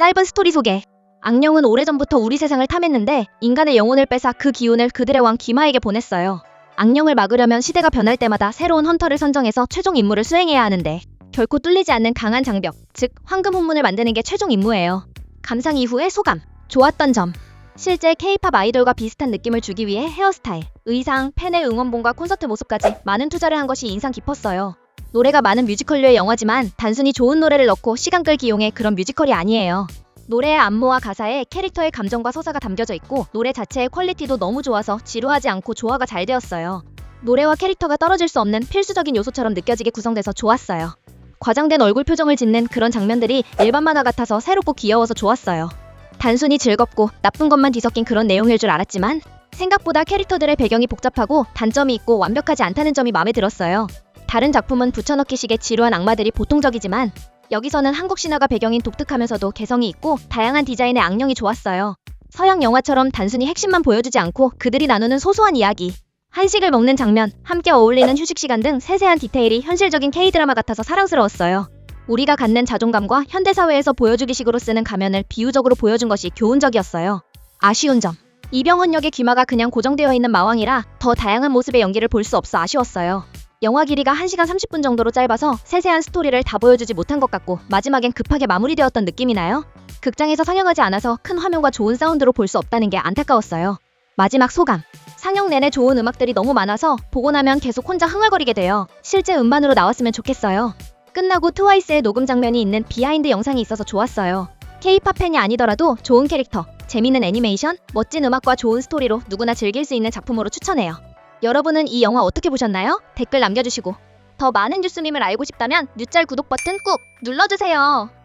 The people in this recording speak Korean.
짧은 스토리 소개. 악령은 오래전부터 우리 세상을 탐했는데 인간의 영혼을 뺏어 그 기운을 그들의 왕 기마에게 보냈어요. 악령을 막으려면 시대가 변할 때마다 새로운 헌터를 선정해서 최종 임무를 수행해야 하는데 결코 뚫리지 않는 강한 장벽, 즉 황금 혼문을 만드는 게 최종 임무예요. 감상 이후의 소감. 좋았던 점. 실제 K-팝 아이돌과 비슷한 느낌을 주기 위해 헤어스타일, 의상, 팬의 응원봉과 콘서트 모습까지 많은 투자를 한 것이 인상 깊었어요. 노래가 많은 뮤지컬류의 영화지만 단순히 좋은 노래를 넣고 시간 끌기용의 그런 뮤지컬이 아니에요. 노래의 안무와 가사에 캐릭터의 감정과 서사가 담겨져 있고 노래 자체의 퀄리티도 너무 좋아서 지루하지 않고 조화가 잘 되었어요. 노래와 캐릭터가 떨어질 수 없는 필수적인 요소처럼 느껴지게 구성돼서 좋았어요. 과장된 얼굴 표정을 짓는 그런 장면들이 일반 만화 같아서 새롭고 귀여워서 좋았어요. 단순히 즐겁고 나쁜 것만 뒤섞인 그런 내용일 줄 알았지만 생각보다 캐릭터들의 배경이 복잡하고 단점이 있고 완벽하지 않다는 점이 마음에 들었어요. 다른 작품은 붙여넣기식의 지루한 악마들이 보통적이지만 여기서는 한국 신화가 배경인 독특하면서도 개성이 있고 다양한 디자인의 악령이 좋았어요. 서양 영화처럼 단순히 핵심만 보여주지 않고 그들이 나누는 소소한 이야기, 한식을 먹는 장면, 함께 어울리는 휴식 시간 등 세세한 디테일이 현실적인 K-드라마 같아서 사랑스러웠어요. 우리가 갖는 자존감과 현대사회에서 보여주기식으로 쓰는 가면을 비유적으로 보여준 것이 교훈적이었어요. 아쉬운 점. 이병헌 역의 귀마가 그냥 고정되어 있는 마왕이라 더 다양한 모습의 연기를 볼 수 없어 아쉬웠어요. 영화 길이가 1시간 30분 정도로 짧아서 세세한 스토리를 다 보여주지 못한 것 같고 마지막엔 급하게 마무리되었던 느낌이 나요. 극장에서 상영하지 않아서 큰 화면과 좋은 사운드로 볼 수 없다는 게 안타까웠어요. 마지막 소감. 상영 내내 좋은 음악들이 너무 많아서 보고 나면 계속 혼자 흥얼거리게 돼요. 실제 음반으로 나왔으면 좋겠어요. 끝나고 트와이스의 녹음 장면이 있는 비하인드 영상이 있어서 좋았어요. K-팝 팬이 아니더라도 좋은 캐릭터, 재밌는 애니메이션, 멋진 음악과 좋은 스토리로 누구나 즐길 수 있는 작품으로 추천해요. 여러분은 이 영화 어떻게 보셨나요? 댓글 남겨주시고 더 많은 뉴스밈을 알고 싶다면 뉴짤 구독 버튼 꾹 눌러주세요.